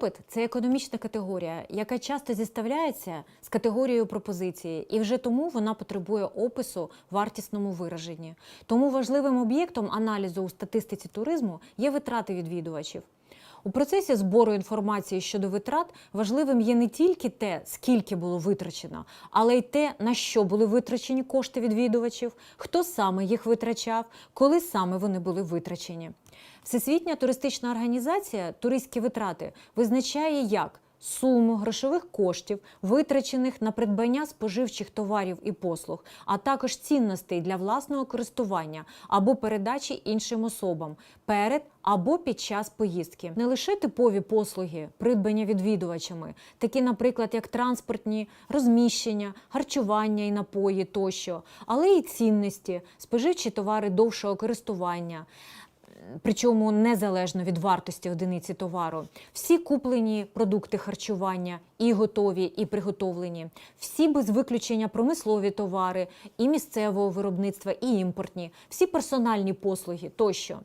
Попит це економічна категорія, яка часто зіставляється з категорією пропозиції, і вже тому вона потребує опису в вартісному вираженні. Тому важливим об'єктом аналізу у статистиці туризму є витрати відвідувачів. У процесі збору інформації щодо витрат важливим є не тільки те, скільки було витрачено, але й те, на що були витрачені кошти відвідувачів, хто саме їх витрачав, коли саме вони були витрачені. Всесвітня туристична організація туристські витрати визначає як суму грошових коштів, витрачених на придбання споживчих товарів і послуг, а також цінностей для власного користування або передачі іншим особам перед або під час поїздки. Не лише типові послуги, придбання відвідувачами, такі, наприклад, як транспортні, розміщення, харчування і напої тощо, але й цінності, споживчі товари довшого користування причому незалежно від вартості одиниці товару. Всі куплені продукти харчування, і готові, і приготовлені, всі без виключення промислові товари, і місцевого виробництва, і імпортні, всі персональні послуги тощо.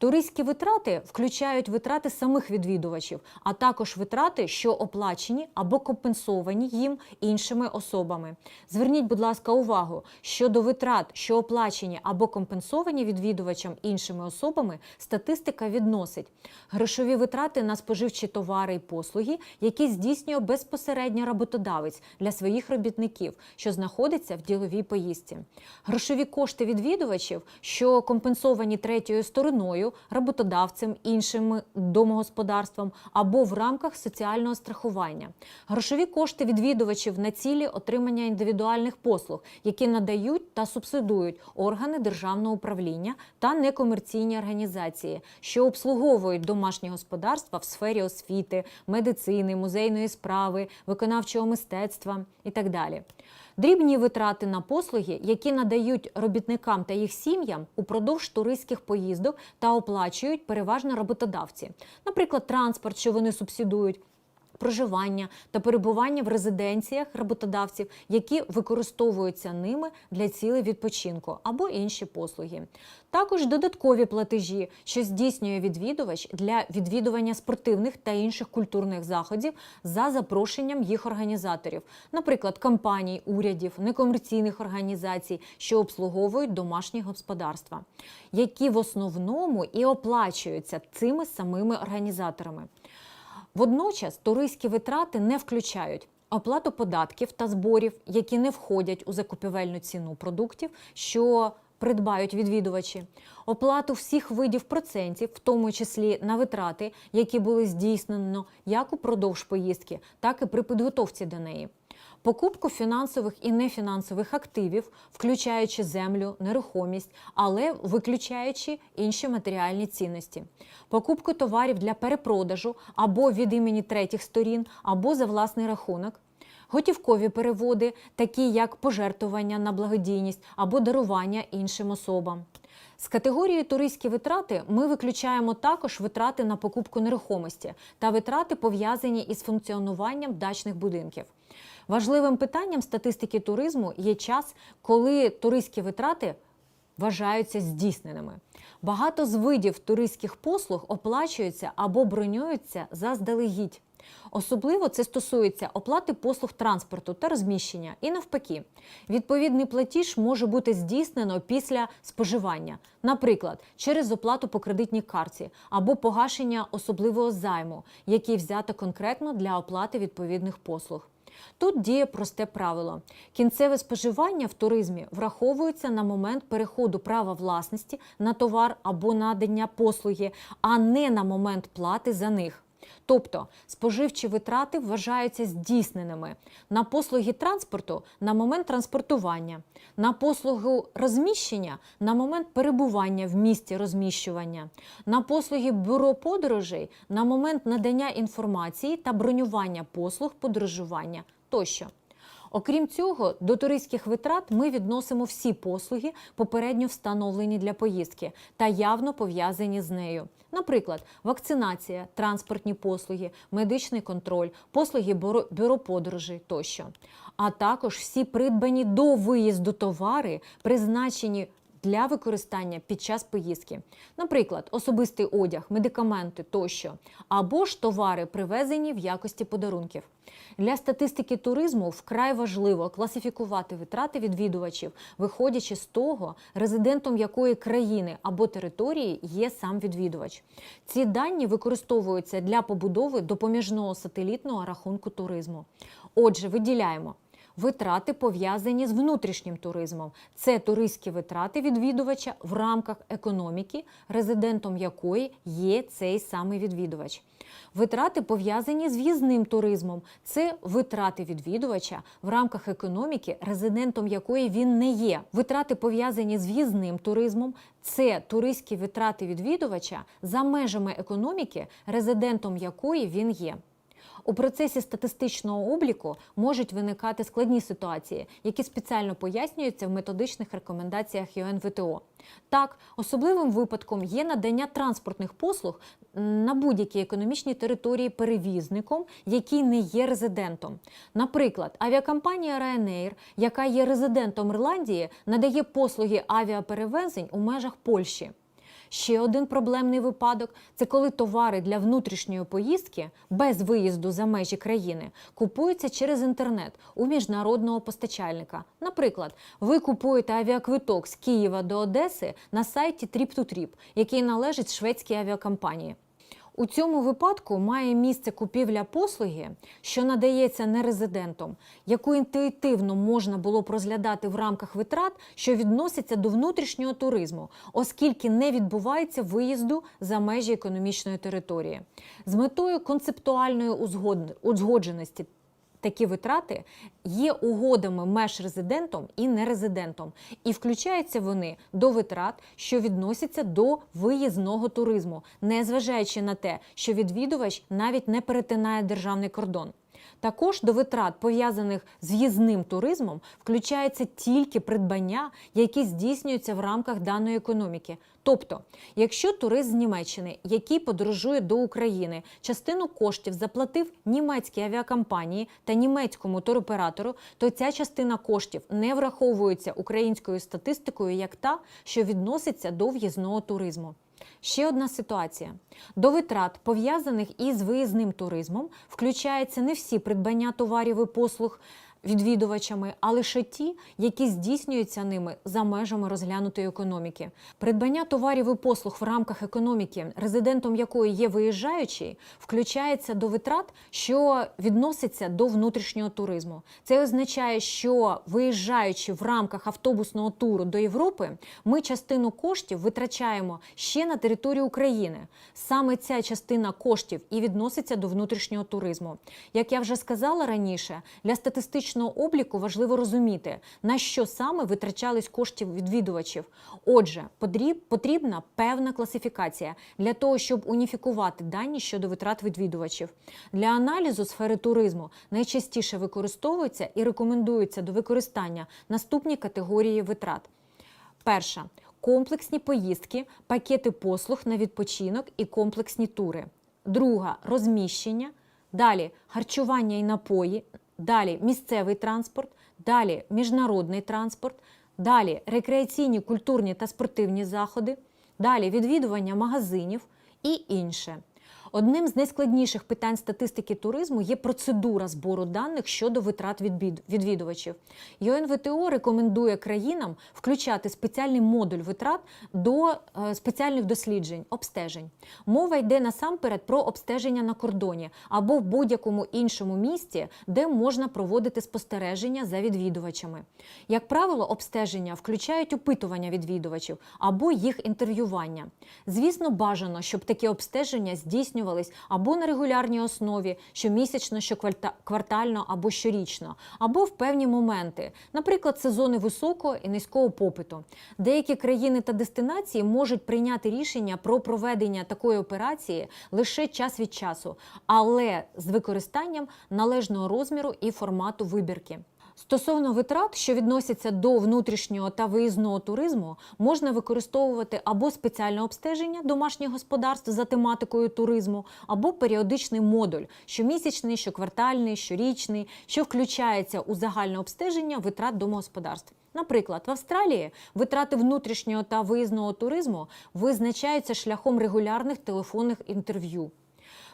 Туристські витрати включають витрати самих відвідувачів, а також витрати, що оплачені або компенсовані їм іншими особами. Зверніть, будь ласка, увагу, щодо витрат, що оплачені або компенсовані відвідувачам іншими особами, статистика відносить грошові витрати на споживчі товари і послуги, які здійснює безпосередньо роботодавець для своїх робітників, що знаходиться в діловій поїздці. Грошові кошти відвідувачів, що компенсовані третьою стороною, роботодавцем, іншим домогосподарством або в рамках соціального страхування. Грошові кошти відвідувачів на цілі отримання індивідуальних послуг, які надають та субсидують органи державного управління та некомерційні організації, що обслуговують домашні господарства в сфері освіти, медицини, музейної справи, виконавчого мистецтва і так далі. Дрібні витрати на послуги, які надають робітникам та їх сім'ям упродовж туристських поїздок та оплачують переважно роботодавці, наприклад, транспорт, що вони субсидують. Проживання та перебування в резиденціях роботодавців, які використовуються ними для цілей відпочинку або інші послуги. Також додаткові платежі, що здійснює відвідувач для відвідування спортивних та інших культурних заходів за запрошенням їх організаторів, наприклад, компаній, урядів, некомерційних організацій, що обслуговують домашні господарства, які в основному і оплачуються цими самими організаторами. Водночас туристські витрати не включають оплату податків та зборів, які не входять у закупівельну ціну продуктів, що придбають відвідувачі, оплату всіх видів процентів, в тому числі на витрати, які були здійснено як упродовж поїздки, так і при підготовці до неї. Покупку фінансових і нефінансових активів, включаючи землю, нерухомість, але виключаючи інші матеріальні цінності, покупку товарів для перепродажу або від імені третіх сторін, або за власний рахунок, готівкові переводи, такі як пожертвування на благодійність або дарування іншим особам. З категорії туристські витрати ми виключаємо також витрати на покупку нерухомості та витрати пов'язані із функціонуванням дачних будинків. Важливим питанням статистики туризму є час, коли туристські витрати вважаються здійсненими. Багато з видів туристських послуг оплачуються або бронюються заздалегідь. Особливо це стосується оплати послуг транспорту та розміщення. І навпаки, відповідний платіж може бути здійснено після споживання, наприклад, через оплату по кредитній карті або погашення особливого займу, який взято конкретно для оплати відповідних послуг. Тут діє просте правило: кінцеве споживання в туризмі враховується на момент переходу права власності на товар або надання послуги, а не на момент плати за них. Тобто споживчі витрати вважаються здійсненими на послуги транспорту на момент транспортування, на послугу розміщення на момент перебування в місті розміщування, на послуги бюро подорожей на момент надання інформації та бронювання послуг подорожування тощо. Окрім цього, до туристських витрат ми відносимо всі послуги, попередньо встановлені для поїздки та явно пов'язані з нею. Наприклад, вакцинація, транспортні послуги, медичний контроль, послуги бюро, подорожей тощо. А також всі придбані до виїзду товари, призначені для використання під час поїздки, наприклад, особистий одяг, медикаменти тощо, або ж товари, привезені в якості подарунків. Для статистики туризму вкрай важливо класифікувати витрати відвідувачів, виходячи з того, резидентом якої країни або території є сам відвідувач. Ці дані використовуються для побудови допоміжного сателітного рахунку туризму. Отже, виділяємо. Витрати пов'язані з внутрішнім туризмом. Це туристські витрати відвідувача в рамках економіки, резидентом якої є цей самий відвідувач. Витрати пов'язані з в'їзним туризмом. Це витрати відвідувача в рамках економіки, резидентом якої він не є. Витрати пов'язані з в'їзним туризмом. Це туристські витрати відвідувача за межами економіки, резидентом якої він є. У процесі статистичного обліку можуть виникати складні ситуації, які спеціально пояснюються в методичних рекомендаціях ЮНВТО. Так, особливим випадком є надання транспортних послуг на будь-якій економічній території перевізником, який не є резидентом. Наприклад, авіакомпанія Ryanair, яка є резидентом Ірландії, надає послуги авіаперевезень у межах Польщі. Ще один проблемний випадок це коли товари для внутрішньої поїздки без виїзду за межі країни купуються через інтернет у міжнародного постачальника. Наприклад, ви купуєте авіаквиток з Києва до Одеси на сайті Trip2Trip, який належить шведській авіакомпанії. У цьому випадку має місце купівля послуги, що надається нерезидентом, яку інтуїтивно можна було б розглядати в рамках витрат, що відносяться до внутрішнього туризму, оскільки не відбувається виїзду за межі економічної території. З метою концептуальної узгодженості Такі витрати є угодами меж резидентом і нерезидентом, і включаються вони до витрат, що відносяться до виїзного туризму, незважаючи на те, що відвідувач навіть не перетинає державний кордон. Також до витрат, пов'язаних з в'їзним туризмом, включається тільки придбання, які здійснюються в рамках даної економіки. Тобто, якщо турист з Німеччини, який подорожує до України, частину коштів заплатив німецькій авіакомпанії та німецькому туроператору, то ця частина коштів не враховується українською статистикою як та, що відноситься до в'їзного туризму. Ще одна ситуація. До витрат, пов'язаних із виїзним туризмом, включаються не всі придбання товарів і послуг відвідувачами, а лише ті, які здійснюються ними за межами розглянутої економіки. Придбання товарів і послуг в рамках економіки, резидентом якої є виїжджаючий, включається до витрат, що відноситься до внутрішнього туризму. Це означає, що виїжджаючи в рамках автобусного туру до Європи, ми частину коштів витрачаємо ще на територію України. Саме ця частина коштів і відноситься до внутрішнього туризму. Як я вже сказала раніше, для статистичного обліку важливо розуміти, на що саме витрачались коштів відвідувачів. Отже, потрібна певна класифікація для того, щоб уніфікувати дані щодо витрат відвідувачів. Для аналізу сфери туризму найчастіше використовуються і рекомендуються до використання наступні категорії витрат. Перша комплексні поїздки, пакети послуг на відпочинок і комплексні тури. Друга розміщення. Далі харчування і напої. Далі місцевий транспорт. Далі міжнародний транспорт. Далі рекреаційні, культурні та спортивні заходи. Далі відвідування магазинів і інше. Одним з найскладніших питань статистики туризму є процедура збору даних щодо витрат відвідувачів. ЮНВТО рекомендує країнам включати спеціальний модуль витрат до е, спеціальних досліджень, обстежень. Мова йде насамперед про обстеження на кордоні або в будь-якому іншому місці, де можна проводити спостереження за відвідувачами. Як правило, обстеження включають опитування відвідувачів або їх інтерв'ювання. Звісно, бажано, щоб такі обстеження здійснювали здійснювались або на регулярній основі, щомісячно, щоквартально або щорічно, або в певні моменти, наприклад, сезони високого і низького попиту. Деякі країни та дестинації можуть прийняти рішення про проведення такої операції лише час від часу, але з використанням належного розміру і формату вибірки. Стосовно витрат, що відносяться до внутрішнього та виїзного туризму, можна використовувати або спеціальне обстеження домашніх господарств за тематикою туризму, або періодичний модуль щомісячний, щоквартальний, щорічний, що включається у загальне обстеження витрат домогосподарств. Наприклад, в Австралії витрати внутрішнього та виїзного туризму визначаються шляхом регулярних телефонних інтерв'ю.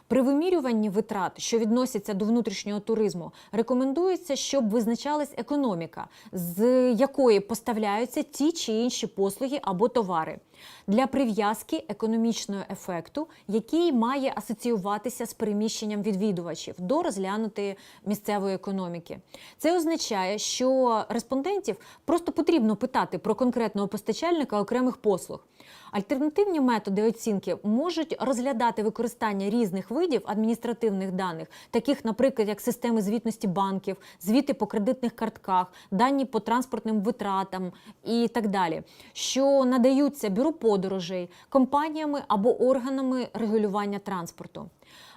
При вимірюванні витрат, що відносяться до внутрішнього туризму, рекомендується, щоб визначалась економіка, з якої поставляються ті чи інші послуги або товари для прив'язки економічного ефекту, який має асоціюватися з переміщенням відвідувачів до розглянутої місцевої економіки. Це означає, що респондентів просто потрібно питати про конкретного постачальника окремих послуг. Альтернативні методи оцінки можуть розглядати використання різних видів адміністративних даних, таких, наприклад, як системи звітності банків, звіти по кредитних картках, дані по транспортним витратам і так далі, що надаються бюро подорожей, компаніями або органами регулювання транспорту.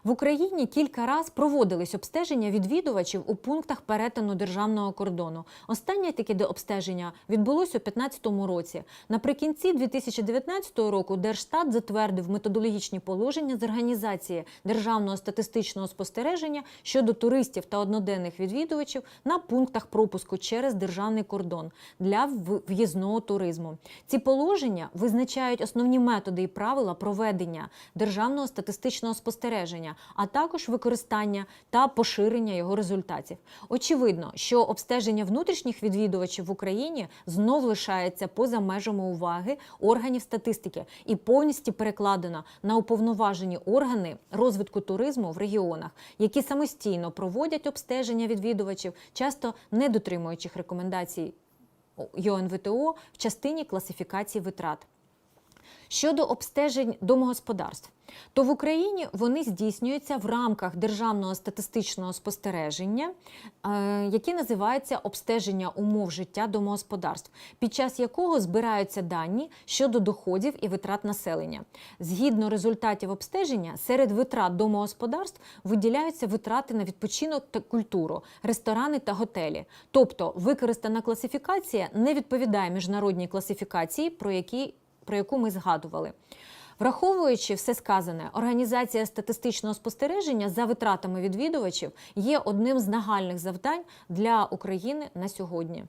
В Україні кілька раз проводились обстеження відвідувачів у пунктах перетину державного кордону. Останнє таке обстеження відбулося у 2015 році. Наприкінці 2019 року Держстат затвердив методологічні положення з організації державного статистичного спостереження щодо туристів та одноденних відвідувачів на пунктах пропуску через державний кордон для в'їзного туризму. Ці положення визначають основні методи і правила проведення державного статистичного спостереження, а також використання та поширення його результатів. Очевидно, що обстеження внутрішніх відвідувачів в Україні знов лишається поза межами уваги органів статистики і повністю перекладено на уповноважені органи розвитку туризму в регіонах, які самостійно проводять обстеження відвідувачів, часто не дотримуючих рекомендацій ЮНВТО в частині класифікації витрат. Щодо обстежень домогосподарств, то в Україні вони здійснюються в рамках державного статистичного спостереження, е, яке називається обстеження умов життя домогосподарств, під час якого збираються дані щодо доходів і витрат населення. Згідно результатів обстеження, серед витрат домогосподарств виділяються витрати на відпочинок та культуру, ресторани та готелі. Тобто використана класифікація не відповідає міжнародній класифікації, про які про яку ми згадували. Враховуючи все сказане, організація статистичного спостереження за витратами відвідувачів є одним з нагальних завдань для України на сьогодні.